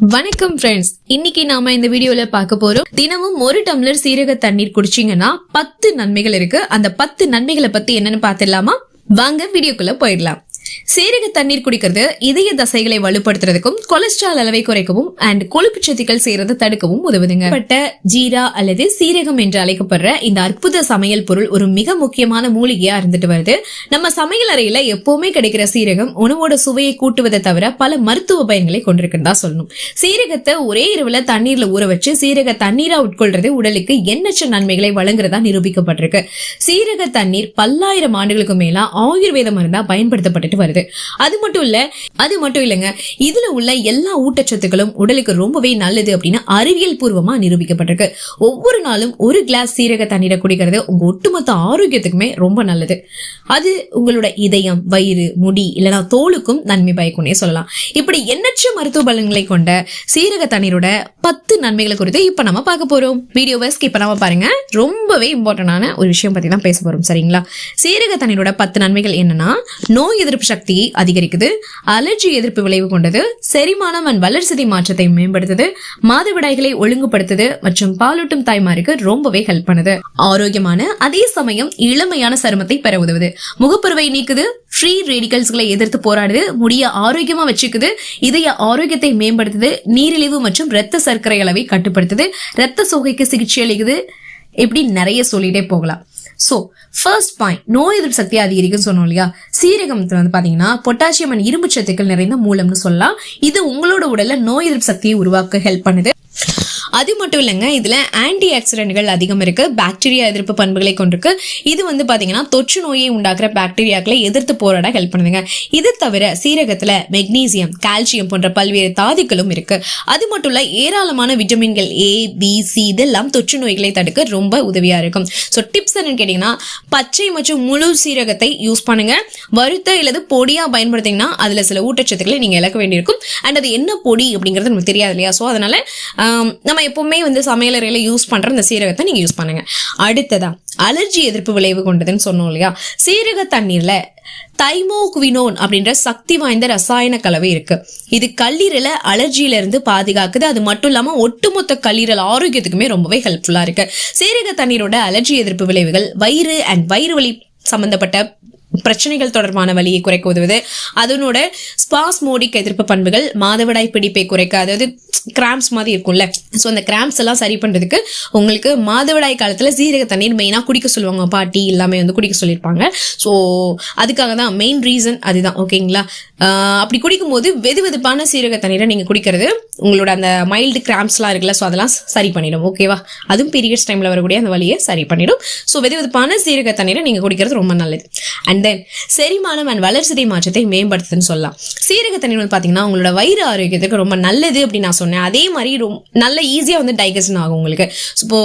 வணக்கம் ஃப்ரெண்ட்ஸ் இன்னைக்கு நாம இந்த வீடியோல பார்க்க போறோம். தினமும் ஒரு டம்ளர் சீரக தண்ணீர் குடிச்சீங்கன்னா பத்து நன்மைகள் இருக்கு. அந்த பத்து நன்மைகளை பத்தி என்னன்னு பாத்திரலாமா வாங்க வீடியோக்குள்ள போயிடலாம். சீரக தண்ணீர் குடிக்கிறது இதய தசைகளை வலுப்படுத்துறதுக்கும் கொலஸ்ட்ரால் அளவை குறைக்கவும் அண்ட் கொழுப்பு சத்துக்கள் சேர்றது தடுக்கவும் உதவுதுங்க. பட்ட ஜீரா அல்லது சீரகம் என்று அழைக்கப்படுற இந்த அற்புத சமையல் பொருள் ஒரு மிக முக்கியமான மூலிகையா இருந்துட்டு வருது. நம்ம சமையல் அறையில எப்பவுமே கிடைக்கிற சீரகம் உணவோட சுவையை கூட்டுவதை தவிர பல மருத்துவ பயன்களை கொண்டிருக்குன்னு தான் சொல்லணும். சீரகத்தை ஒரே இரவுல தண்ணீர்ல ஊற வச்சு சீரக தண்ணீரா உட்கொள்றது உடலுக்கு எண்ணற்ற நன்மைகளை வழங்குறதா நிரூபிக்கப்பட்டிருக்கு. சீரக தண்ணீர் பல்லாயிரம் ஆண்டுகளுக்கு மேலா ஆயுர்வேத மருந்தா பயன்படுத்தப்பட்டு வருது. அது மட்டும் இல்ல அது மட்டும் இல்லைங்க இதுல உள்ள எல்லா ஊட்டச்சத்துக்களும் உடலுக்கு ரொம்பவே நல்லது அப்படின்னு அறிவியல் பூர்வமா நிரூபிக்கப்பட்டிருக்கு. ஒவ்வொரு நாளும் ஒரு கிளாஸ் சீரக தண்ணீரை குடிக்கிறது உங்க ஒட்டுமொத்த ஆரோக்கியத்துக்குமே ரொம்ப நல்லது. அது உங்களோட இதயம் வயிறு முடி இல்லைனா தோலுக்கும் நன்மை பயக்கும்னே சொல்லலாம். இப்படி எண்ணற்ற மருத்துவ பலன்களை கொண்ட சீரக தண்ணீரோட பத்து நன்மைகளை குறித்து இப்ப நம்ம பார்க்க போறோம். வீடியோவை ஸ்கிப் பண்ணாம பாருங்க. ரொம்பவே இம்பார்ட்டன்டான ஒரு விஷயம் பத்தி தான் பேச போறோம் சரிங்களா? சீரக தண்ணீரோட பத்து நன்மைகள் என்னன்னா நோய் எதிர்ப்பு சக்தியை அதிகரிக்குது. அலர்ஜி எதிர்ப்பு விளைவு கொண்டது. செரிமானம் அண்ட் வளர்சிதை மாற்றத்தை மேம்படுத்துது. மாதவிடாய்களை ஒழுங்குபடுத்துது மற்றும் பாலூட்டும் தாய்மாருக்கு ரொம்பவே ஹெல்ப் பண்ணுது. ஆரோக்கியமான அதே சமயம் இளமையான சருமத்தை பெற உதவுது. முகப்பருவை நீக்குது. ஃப்ரீ ரேடிகல்ஸ்களை எதிர்த்து போராடுது. முடிய ஆரோக்கியமா வச்சுக்குது. இதய ஆரோக்கியத்தை மேம்படுத்துது. நீரிழிவு மற்றும் ரத்த சர்க்கரை அளவை கட்டுப்படுத்துது. ரத்த சோகைக்கு சிகிச்சை அளிக்குது. இப்படி நிறைய சொல்லிட்டே போகலாம். ஸோ ஃபர்ஸ்ட் பாயிண்ட் நோய் எதிர்ப்பு சக்தி அதிகரிக்கும் சொன்னோம் இல்லையா? சீரகத்தில் வந்து பார்த்தீங்கன்னா பொட்டாசியம் அண்ட் இரும்பு சத்துக்கள் நிறைந்த மூலம்னு சொல்லலாம். இது உங்களோட உடலில் நோய் எதிர்ப்பு சக்தியை உருவாக்க ஹெல்ப் பண்ணுது. அது மட்டும் இல்லைங்க இதில் ஆன்டி ஆக்சிடென்ட்கள் அதிகம் இருக்குது பாக்டீரியா எதிர்ப்பு பண்புகளை கொண்டிருக்கு. இது வந்து பார்த்தீங்கன்னா தொற்று நோயை உண்டாக்குற பாக்டீரியாக்களை எதிர்த்து போராட ஹெல்ப் பண்ணுதுங்க. இது தவிர சீரகத்தில் மெக்னீசியம் கால்சியம் போன்ற பல்வேறு தாதுக்களும் இருக்குது அது மட்டும் இல்லை ஏராளமான விட்டமின்கள் ஏ பி சி இதெல்லாம் தொற்று நோய்களை தடுக்க ரொம்ப உதவியாக இருக்கும். ஸோ டிப்ஸ் என்னன்னு கேட்டிங்கன்னா பச்சை மற்றும் முழு சீரகத்தை யூஸ் பண்ணுங்க. வறுத்த இல்லது பொடியாக பயன்படுத்திங்கன்னா அதில் சில ஊட்டச்சத்துக்களை நீங்கள் இழக்க வேண்டியிருக்கும். அண்ட் அது என்ன பொடி அப்படிங்கிறது நமக்கு தெரியாது இல்லையா? ஸோ அதனால் நம்ம நம்ம எப்பவுமே வந்து சமையலறையில் யூஸ் பண்ணுற இந்த சீரகத்தை நீங்கள் யூஸ் பண்ணுங்க. அடுத்ததா அலர்ஜி எதிர்ப்பு விளைவு கொண்டதுன்னு சொன்னோம் இல்லையா? சீரக தண்ணீரில் தைமோகுவினோன் அப்படின்ற சக்தி வாய்ந்த ரசாயன கலவை இருக்கு. இது கல்லீரலை அலர்ஜியில இருந்து பாதுகாக்குது. அது மட்டும் இல்லாம ஒட்டுமொத்த கல்லீரல் ஆரோக்கியத்துக்குமே ரொம்பவே ஹெல்ப்ஃபுல்லா இருக்கு. சீரக தண்ணீரோட அலர்ஜி எதிர்ப்பு விளைவுகள் வயிறு அண்ட் வயிறு வலி சம்பந்தப்பட்ட பிரச்சனைகள் தொடர்பான வலியை குறைக்க உதவுது. அதனோட ஸ்பாஸ்மோடிக் எதிர்ப்பு பண்புகள் மாதவிடாய் பிடிப்பை குறைக்க அதாவது கிராம்ஸ் மாதிரி இருக்கும்ல. ஸோ அந்த கிராம்ஸ் எல்லாம் சரி பண்றதுக்கு உங்களுக்கு மாதவிடாய் காலத்துல சீரக தண்ணீர் மெயினாக குடிக்க சொல்லுவாங்க. பாட்டி எல்லாமே வந்து குடிக்க சொல்லியிருப்பாங்க. ஸோ அதுக்காக தான் மெயின் ரீசன் அதுதான். ஓகேங்களா ஆஹ் அப்படி குடிக்கும்போது வெது வெதுப்பான சீரக தண்ணீரை நீங்க குடிக்கிறது உங்களோட அந்த மைல்டு கிராம்ஸ்லாம் இருக்குல்ல ஸோ அதெல்லாம் சரி பண்ணிடும். ஓகேவா அதுவும் பீரியட்ஸ் டைம்ல வரக்கூடிய அந்த வழியை சரி பண்ணிடும். ஸோ வெது வெதுப்பான சீரக தண்ணீரை நீங்க குடிக்கிறது ரொம்ப நல்லது. அண்ட் தென் செரிமானம் அண்ட் வளர்ச்சி மாற்றத்தை மேம்படுத்துதுன்னு சொல்லலாம். சீரக தண்ணீர் வந்து பார்த்தீங்கன்னா உங்களோட வயிறு ஆரோக்கியத்துக்கு ரொம்ப நல்லது அப்படின்னு நான் சொன்னேன். அதே மாதிரி ரொம்ப நல்ல ஈஸியாக வந்து டைஜஷன் ஆகும் உங்களுக்கு. இப்போ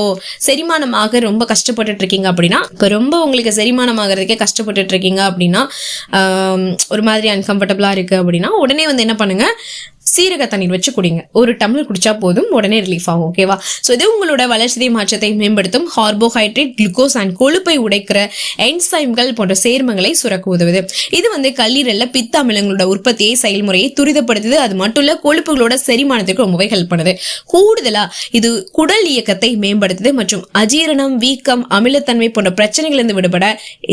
செரிமானமாக ரொம்ப கஷ்டப்பட்டுட்டு இருக்கீங்க அப்படின்னா இப்போ ரொம்ப உங்களுக்கு செரிமானம் ஆகிறதுக்கே கஷ்டப்பட்டுட்டு இருக்கீங்க அப்படின்னா ஒரு மாதிரி அன்கம்ஃபர்டபுளாக இருக்கு அப்படின்னா உடனே வந்து என்ன பண்ணுங்க? சீரக தண்ணீர் வச்சு குடிங்க. ஒரு டம்ளர் குடிச்சா போதும் உடனே ரிலீஃப் ஆகும் ஓகேவா ஸோ இது உங்களோட வளர்ச்சி மாற்றத்தை மேம்படுத்தும். கார்போஹைட்ரேட் குளுக்கோஸ் அண்ட் கொழுப்பை உடைக்கிற என்சைம்கள் போன்ற சேர்மங்களை சுரக்க உதவுது. இது வந்து கல்லீரல்ல பித்த அமிலங்களோட உற்பத்தியை செயல்முறையை துரிதப்படுத்துது. அது மட்டும் இல்ல கொழுப்புகளோட செரிமானத்துக்கு ரொம்பவே ஹெல்ப் பண்ணுது. கூடுதலா இது குடல் இயக்கத்தை மேம்படுத்துது மற்றும் அஜீரணம் வீக்கம் அமிலத்தன்மை போன்ற பிரச்சனைகளிலிருந்து விடுபட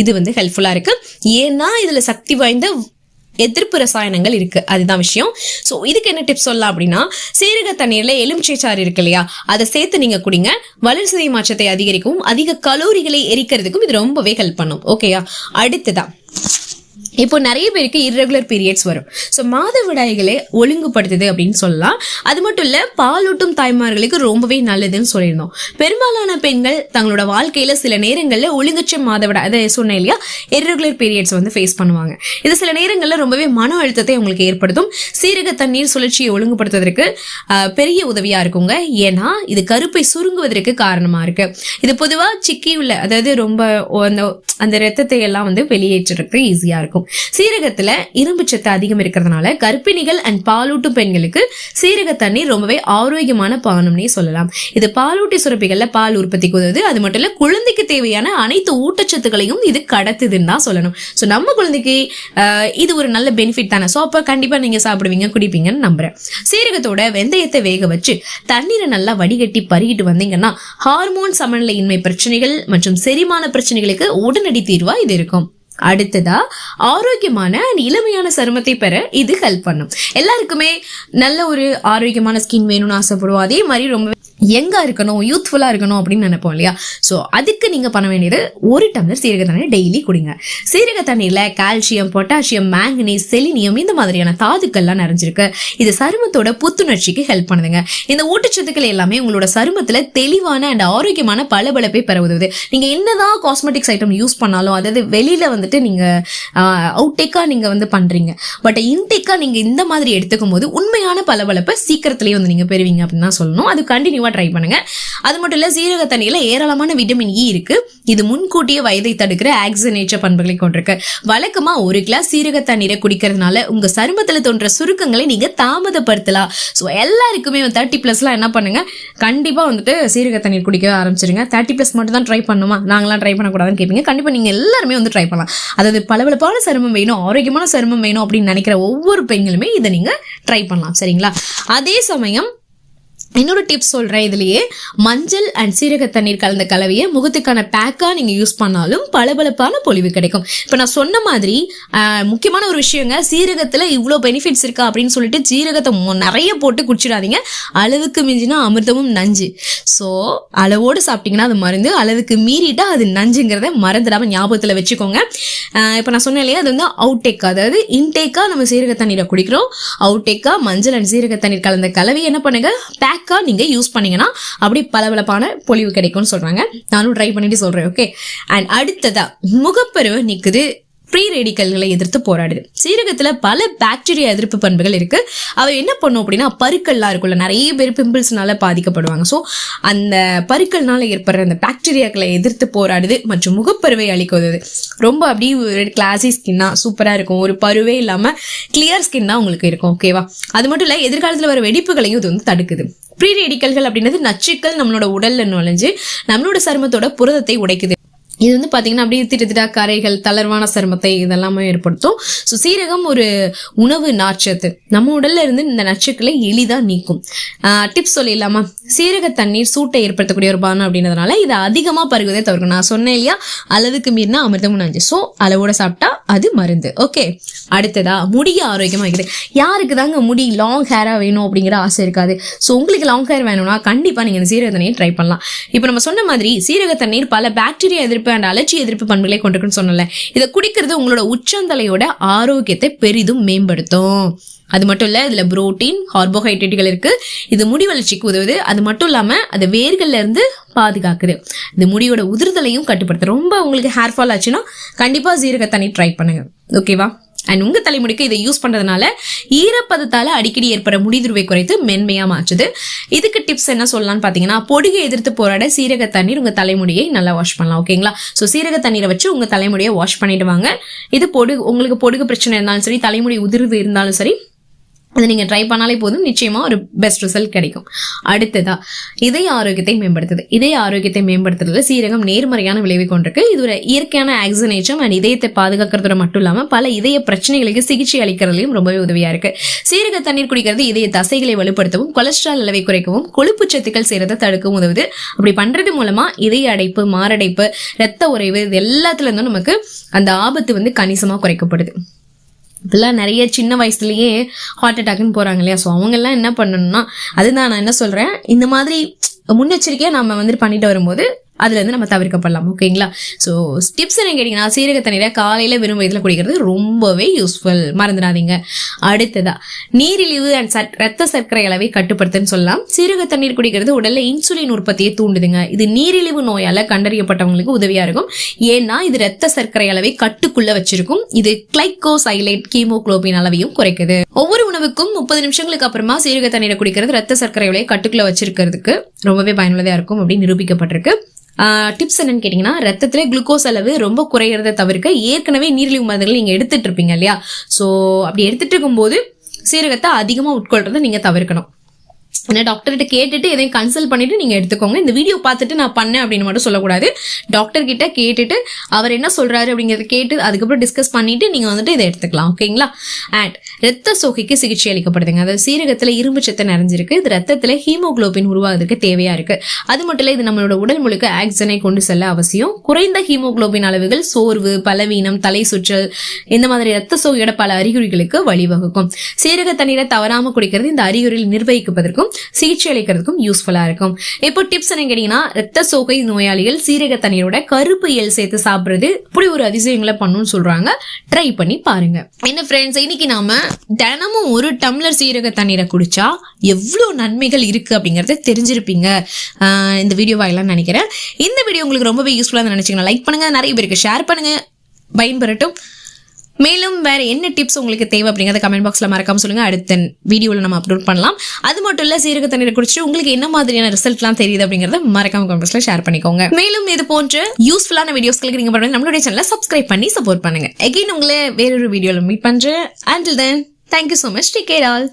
இது வந்து ஹெல்ப்ஃபுல்லா இருக்கு. ஏன்னா இதுல சக்தி வாய்ந்த எதிர்ப்பு ரசாயனங்கள் இருக்கு. அதுதான் விஷயம். ஸோ இதுக்கு என்ன டிப்ஸ் சொல்லலாம் அப்படின்னா சீரக தண்ணீர்ல எலுமிச்சை சாறு இருக்கு இல்லையா? அதை சேர்த்து நீங்க குடிங்க. வளர்சிதை மாற்றத்தை அதிகரிக்கவும் அதிக கலோரிகளை எரிக்கிறதுக்கும் இது ரொம்பவே ஹெல்ப் பண்ணும். ஓகேயா அடுத்ததான் இப்போ நிறைய பேருக்கு இர்ரெகுலர் பீரியட்ஸ் வரும். ஸோ மாதவிடாய்களை ஒழுங்குபடுத்துது அப்படின்னு சொல்லலாம். அது மட்டும் இல்லை பாலூட்டும் தாய்மார்களுக்கு ரொம்பவே நல்லதுன்னு சொல்லியிருந்தோம். பெரும்பாலான பெண்கள் தங்களோட வாழ்க்கையில் சில நேரங்களில் ஒழுங்குச்ச மாதவிடாய் அதை சொன்னேன் இல்லையா? இர்ரெகுலர் பீரியட்ஸ் வந்து ஃபேஸ் பண்ணுவாங்க. இது சில நேரங்களில் ரொம்பவே மன அழுத்தத்தை அவங்களுக்கு ஏற்படுத்தும். சீரக தண்ணீர் சுழற்சியை ஒழுங்குபடுத்துவதற்கு பெரிய உதவியாக இருக்குங்க. ஏன்னா இது கருப்பை சுருங்குவதற்கு காரணமாக இருக்கு. இது பொதுவாக சிக்கி உள்ள அதாவது ரொம்ப அந்த அந்த ரத்தத்தை எல்லாம் வந்து வெளியேற்றுறதுக்கு ஈஸியாக இருக்கும். சீரகத்துல இரும்பு சத்து அதிகம் இருக்கிறதுனால கர்ப்பிணிகள் அண்ட் பாலூட்டும் பெண்களுக்கு சீரக தண்ணீர் ரொம்பவே ஆரோக்கியமான பானம்னே சொல்லலாம். இது பாலூட்டி சுரப்பிகள்ல பால் உற்பத்திக்கு உதவுது அது மட்டும் இல்ல குழந்தைக்கு தேவையான அனைத்து ஊட்டச்சத்துக்களையும் இது கடத்துதுன்னு தான் சொல்லணும். ஸோ நம்ம குழந்தைக்கு ஆஹ், இது ஒரு நல்ல பெனிஃபிட் தானே. ஸோ அப்போ கண்டிப்பா நீங்க சாப்பிடுவீங்க குடிப்பீங்கன்னு நம்புறேன். சீரகத்தோட வெந்தயத்தை வேக வச்சு தண்ணீரை நல்லா வடிகட்டி பருகிட்டு வந்தீங்கன்னா ஹார்மோன் சமநிலையின்மை பிரச்சனைகள் மற்றும் செரிமான பிரச்சனைகளுக்கு உடனடி தீர்வா இது இருக்கும். அடுத்ததா ஆரோக்கியமான அண்ட் இளமையான சருமத்தை பெற இது ஹெல்ப் பண்ணும். எல்லாருக்குமே நல்ல ஒரு ஆரோக்கியமான ஸ்கின் வேணும்னு ஆசைப்படுவோம். அதே மாதிரி ரொம்ப யங்காக இருக்கணும் யூத்ஃபுல்லாக இருக்கணும் அப்படின்னு நினைப்போம் இல்லையா? ஸோ அதுக்கு நீங்கள் பண்ண வேண்டியது ஒரு டம்ளர் சீரக தண்ணீர் டெய்லி குடிங்க. சீரக தண்ணியில் கால்சியம் பொட்டாசியம் மேங்கனீஸ் செலினியம் இந்த மாதிரியான தாதுக்கள்லாம் நிறைஞ்சிருக்கு. இது சருமத்தோட புத்துணர்ச்சிக்கு ஹெல்ப் பண்ணுதுங்க. இந்த ஊட்டச்சத்துக்கள் எல்லாமே உங்களோட சருமத்தில் தெளிவான அண்ட் ஆரோக்கியமான பளபளப்பை பெற உதவுது. நீங்கள் என்னதான் காஸ்மெட்டிக்ஸ் ஐட்டம் யூஸ் பண்ணாலும் அதாவது வெளியில் வந்துட்டு நீங்க அவுட்டேக்காக நீங்கள் வந்து பண்றீங்க. பட் இன்டேக்காக நீங்கள் இந்த மாதிரி எடுத்துக்கும் போது உண்மையான பளபளப்பை சீக்கிரத்துலேயே வந்து நீங்கள் பெறுவீங்க அப்படின்னு தான் சொல்லணும். அது கண்டினியூவாக ட்ரை பண்ணுங்க. அது மட்டும் இல்லை சீரக தண்ணியில் ஏராளமான விட்டமின் இ e இருக்கு. இது முன்கூட்டியே வயதை தடுக்கிற ஆக்சினேற்ற பண்புகளை கொண்டிருக்கு. வழக்கமாக ஒரு கிளாஸ் சீரக தண்ணீரை குடிக்கிறதுனால உங்கள் சருமத்தில் தோன்ற சுருக்கங்களை நீங்கள் தாமதப்படுத்தலாம். ஸோ எல்லாருக்குமே தேர்ட்டி ப்ளஸ்லாம் என்ன பண்ணுங்க? கண்டிப்பாக வந்துட்டு சீரக தண்ணீர் குடிக்க ஆரம்பிச்சிருங்க. தேர்ட்டி ப்ளஸ் மட்டும் தான் ட்ரை பண்ணுமா? நாங்களாம் ட்ரை பண்ணக்கூடாதுன்னு கேட்பீங்க கண்டிப்பாக நீங்கள் எல்லாருமே வந்து ட்ரை பண்ணலாம். அதாவது பளபளப்பான சருமம் வேணும் ஆரோக்கியமான சருமம் வேணும் அப்படின்னு நினைக்கிற ஒவ்வொரு பெண்களுமே இதை நீங்க ட்ரை பண்ணலாம் சரிங்களா? அதே சமயம் இன்னொரு டிப்ஸ் சொல்கிறேன் இதுலேயே. மஞ்சள் அண்ட் சீரக தண்ணீர் கலந்த கலவையை முகத்துக்கான பேக்காக நீங்கள் யூஸ் பண்ணாலும் பளபளப்பான பொலிவு கிடைக்கும். இப்போ நான் சொன்ன மாதிரி முக்கியமான ஒரு விஷயங்க சீரகத்தில் இவ்வளோ பெனிஃபிட்ஸ் இருக்கா அப்படின்னு சொல்லிட்டு சீரகத்தை நிறைய போட்டு குடிச்சிடாதீங்க. அளவுக்கு மிஞ்சினா அமிர்தமும் நஞ்சு. ஸோ அளவோடு சாப்பிட்டீங்கன்னா அது மருந்து அளவுக்கு மீறிட்டா அது நஞ்சுங்கிறத மறந்துடாம ஞாபகத்தில் வச்சுக்கோங்க. இப்போ நான் சொன்னேன் இல்லையா அது வந்து அவுட்டேக் அதாவது இன்டேக்காக நம்ம சீரக தண்ணீரை குடிக்கிறோம். அவுட்டேக்காக மஞ்சள் அண்ட் சீரக தண்ணீர் கலந்த கலவை என்ன பண்ணுங்க? பேக்காக நீங்கள் யூஸ் பண்ணீங்கன்னா அப்படி பளபளப்பான பொலிவு கிடைக்கும்னு சொல்றாங்க. நானும் ட்ரை பண்ணிட்டு சொல்றேன் ஓகே அண்ட் அடுத்ததா முகப்பருவை நிக்குது ப்ரீ ரேடிக்கல்களை எதிர்த்து போராடுது. சீரகத்தில் பல பாக்டீரியா எதிர்ப்பு பண்புகள் இருக்கு. அவை என்ன பண்ணும் அப்படின்னா பருக்கள்லாம் இருக்குல்ல நிறைய பேர் பிம்பிள்ஸ்னால பாதிக்கப்படுவாங்க. ஸோ அந்த பருக்கள்னால ஏற்படுற அந்த பாக்டீரியாக்களை எதிர்த்து போராடுது மற்றும் முகப்பருவை அளிக்குது ரொம்ப அப்படியே ஒரு கிளாசி ஸ்கின்னா சூப்பராக இருக்கும். ஒரு பருவே இல்லாமல் கிளியர் ஸ்கின்னா உங்களுக்கு இருக்கும் ஓகேவா அது மட்டும் இல்லை எதிர்காலத்தில் வர வெடிப்புகளையும் இது வந்து தடுக்குது. ப்ரீ ரேடிக்கல்கள் அப்படின்றது நச்சுக்கள் நம்மளோட உடலில் நுழைஞ்சு நம்மளோட சருமத்தோட புரதத்தை உடைக்குது. இது வந்து பார்த்தீங்கன்னா அப்படியே திட்டத்திட்டா கரைகள் தளர்வான சருமத்தை இதெல்லாமே ஏற்படுத்தும். ஸோ சீரகம் ஒரு உணவு நார்ச்சத்து. நம்ம உடல்ல இருந்து இந்த நச்சுக்களை எளிதா நீக்கும். டிப்ஸ் சொல்லிடலாமா? சீரக தண்ணீர் சூட்டை ஏற்படுத்தக்கூடிய ஒரு பானம் அப்படின்றதுனால இதை அதிகமா பருகுவதே தவிர்க்கும் நான் சொன்னேன் இல்லையா? அளவுக்கு மீறினா அமிர்தமும் நஞ்சு. ஸோ அளவோட சாப்பிட்டா அது மருந்து. ஓகே அடுத்ததா முடிய ஆரோக்கியமா இருக்குது. யாருக்கு தாங்க முடி லாங் ஹேரா வேணும் அப்படிங்கிற ஆசை இருக்காது. ஸோ உங்களுக்கு லாங் ஹேர் வேணும்னா கண்டிப்பா நீங்க இந்த சீரக தண்ணீர் ட்ரை பண்ணலாம். இப்போ நம்ம சொன்ன மாதிரி சீரக தண்ணீர் பல பாக்டீரியா எதிர்ப்பு அண்ட் அலர்ஜி எதிர்ப்பு பண்புகளை கொண்டிருக்குன்னு சொன்னல இதை குடிக்கிறது உங்களோட உச்சந்தலையோட ஆரோக்கியத்தை பெரிதும் மேம்படுத்தும். அது மட்டும் இல்லை இதில் புரோட்டீன் கார்போஹைட்ரேட்டுகள் இருக்குது இது முடி வளர்ச்சிக்கு உதவுது. அது மட்டும் இல்லாமல் அது வேர்கள்லேருந்து பாதுகாக்குது. இந்த முடியோட உதிர்தலையும் கட்டுப்படுத்து ரொம்ப உங்களுக்கு ஹேர் ஃபால் ஆச்சுன்னா கண்டிப்பாக ஜீரகத்தண்ணி ட்ரை பண்ணுங்க. ஓகேவா அண்ட் உங்கள் தலைமுடிக்கு இதை யூஸ் பண்ணுறதுனால ஈரப்பதத்தால் அடிக்கடி ஏற்பட முடிதுருவை குறைத்து மென்மையாக மாற்றுது. இதுக்கு டிப்ஸ் என்ன சொல்லலாம்னு பார்த்தீங்கன்னா பொடுகை எதிர்த்து போராட சீரக தண்ணீர் உங்கள் தலைமுடியை நல்லா வாஷ் பண்ணலாம் ஓகேங்களா ஸோ சீரக தண்ணீரை வச்சு உங்கள் தலைமுடியை வாஷ் பண்ணிவிடுவாங்க இது பொடுகு உங்களுக்கு பொடுகு பிரச்சனை இருந்தாலும் சரி தலைமுடி உதிர்வு இருந்தாலும் சரி அதை நீங்க ட்ரை பண்ணாலே போதும். நிச்சயமா ஒரு பெஸ்ட் ரிசல்ட் கிடைக்கும். அடுத்ததா இதய ஆரோக்கியத்தை மேம்படுத்துது. இதய ஆரோக்கியத்தை மேம்படுத்துறதுல சீரகம் நேர்மறையான விளைவை கொண்டிருக்கு. இது ஒரு இயற்கையான ஆக்சினேஷன் அண்ட் இதயத்தை பாதுகாக்கிறதோட மட்டும் இல்லாமல் பல இதய பிரச்சனைகளுக்கு சிகிச்சை அளிக்கிறதுலையும் ரொம்பவே உதவியா இருக்கு. சீரக தண்ணீர் குடிக்கிறது இதய தசைகளை வலுப்படுத்தவும் கொலஸ்ட்ரால் அளவை குறைக்கவும் கொழுப்பு சத்துக்கள் சேரத்தை தடுக்கவும் உதவுது. அப்படி பண்றது மூலமாக இதய அடைப்பு மாரடைப்பு ரத்த உறைவு இது எல்லாத்துலேருந்தும் நமக்கு அந்த ஆபத்து வந்து கணிசமா குறைக்கப்படுது. இப்பெல்லாம் நிறைய சின்ன வயசுலயே ஹார்ட் அட்டாக்னு போறாங்க இல்லையா? ஸோ அவங்கெல்லாம் என்ன பண்ணணும்னா அதுதான் நான் என்ன சொல்றேன். இந்த மாதிரி முன்னெச்சரிக்கையா நம்ம வந்துட்டு பண்ணிட்டு வரும்போது அதுலேருந்து நம்ம தவிர்க்கப்படலாம் ஓகேங்களா? ஸோ டிப்ஸ் என்ன கேட்டிங்கன்னா சீரக தண்ணீரை காலையில் வெறும் வயதில் குடிக்கிறது ரொம்பவே யூஸ்ஃபுல் மறந்துடாதீங்க. அடுத்ததா நீரிழிவு அண்ட் சர் ரத்த சர்க்கரை அளவை கட்டுப்படுத்துன்னு சொல்லலாம். சீரக தண்ணீர் குடிக்கிறது உடலில் இன்சுலின் உற்பத்தியை தூண்டுதுங்க. இது நீரிழிவு நோயால் கண்டறியப்பட்டவங்களுக்கு உதவியாக இருக்கும். ஏன்னா இது ரத்த சர்க்கரை அளவை கட்டுக்குள்ள வச்சிருக்கும். இது கிளைகோசைலேட் கீமோகுளோபின் அளவையும் குறைக்குது. ஒவ்வொரு உணவுக்கும் முப்பது நிமிஷங்களுக்கு அப்புறமா சீரக தண்ணீரை குடிக்கிறது ரத்த சர்க்கரை அளவை கட்டுக்குள்ள வச்சிருக்கிறதுக்கு ரொம்பவே பயனுள்ளதாக இருக்கும் அப்படின்னு நிரூபிக்கப்பட்டிருக்கு. டிப்ஸ் என்னன்னு கேட்டிங்கன்னா ரத்தத்தில் குளுக்கோஸ் அளவு ரொம்ப குறையிறத தவிர்க்க ஏற்கனவே நீரிழிவு மருந்துகள் நீங்கள் எடுத்துட்டு இருப்பீங்க இல்லையா? ஸோ அப்படி எடுத்துட்டு இருக்கும்போது சீரகத்தை அதிகமாக உட்கொள்றதை நீங்கள் தவிர்க்கணும். ஏன்னா டாக்டர்கிட்ட கேட்டுட்டு எதையும் கன்சல்ட் பண்ணிட்டு நீங்க எடுத்துக்கோங்க. இந்த வீடியோ பார்த்துட்டு நான் பண்ணேன் அப்படின்னு மட்டும் சொல்லக்கூடாது. டாக்டர் கிட்ட கேட்டுட்டு அவர் என்ன சொல்றாரு அப்படிங்கிறத கேட்டு அதுக்கப்புறம் டிஸ்கஸ் பண்ணிட்டு நீங்க வந்துட்டு இதை எடுத்துக்கலாம். ஓகேங்களா அண்ட் ரத்த சோகைக்கு சிகிச்சை அளிக்கப்படுதுங்க. அதாவது சீரகத்துல இரும்பு சத்து நிறைஞ்சிருக்கு. இது ரத்தத்துல ஹீமோகுளோபின் உருவாகிறதுக்கு தேவையா இருக்கு. அது மட்டும் இல்ல இது நம்மளோட உடல் முழுக்க ஆக்சிஜனை கொண்டு செல்ல அவசியம். குறைந்த ஹீமோகுளோபின் அளவுகள் சோர்வு பலவீனம் தலை சுற்றல் இந்த மாதிரி ரத்த சோகையோட பல அறிகுறிகளுக்கு வழிவகுக்கும். சீரக தண்ணீரை தவறாம குடிக்கிறது இந்த அறிகுறியில் நிர்வகிப்பதற்கும் சிகிச்சை அளிக்கிறதுக்கும் யூஸ்ஃபுல்லா இருக்கும். இப்போ டிப்ஸ் என்ன கேட்டீங்கன்னா ரத்த சோகை நோயாளிகள் சீரக தண்ணீரோட கருப்பு எல் சேர்த்து சாப்பிடுறது இப்படி ஒரு அதிசயங்களை பண்ணுன்னு சொல்றாங்க. ட்ரை பண்ணி பாருங்க. என்ன ஃப்ரெண்ட்ஸ் இன்னைக்கு நாம தினமும் ஒரு டம்ளர் சீரக தண்ணீரை குடிச்சா எவ்வளோ நன்மைகள் இருக்கு அப்படிங்கறத தெரிஞ்சிருப்பீங்க. இந்த வீடியோ வாயிலாம் நினைக்கிறேன். இந்த வீடியோ உங்களுக்கு ரொம்பவே யூஸ்ஃபுல்லாக நினைச்சீங்கன்னா லைக் பண்ணுங்க நிறைய பேருக்கு ஷேர் பண்ணுங்க. பயன்பெறட்டும். மேலும் வேற என்ன டிப்ஸ் உங்களுக்கு தேவை அப்படிங்கறத கமெண்ட் பாக்ஸ்ல மறக்காம சொல்லுங்க. அடுத்த வீடியோல நம்ம அப்லோட் பண்ணலாம். அது மட்டும் இல்ல சீரக தண்ணீரை குடிச்சு உங்களுக்கு என்ன மாதிரியான ரிசல்ட்லாம் தெரியுது அப்படிங்கறத மறக்காம கமெண்ட் பாக்ஸ்ல ஷேர் பண்ணிக்கோங்க. மேலும் இது போன்ற யூஸ்ஃபுல்லான வீடியோஸ்களுக்கு நீங்க பண்ணுங்க நம்மளுடைய சேனலை சப்ஸ்கிரைப் பண்ணி சப்போர்ட் பண்ணுங்க. எகைன் உங்களை வேறொரு வீடியோல மீட் பண்றேன். Until then thank you so much take care all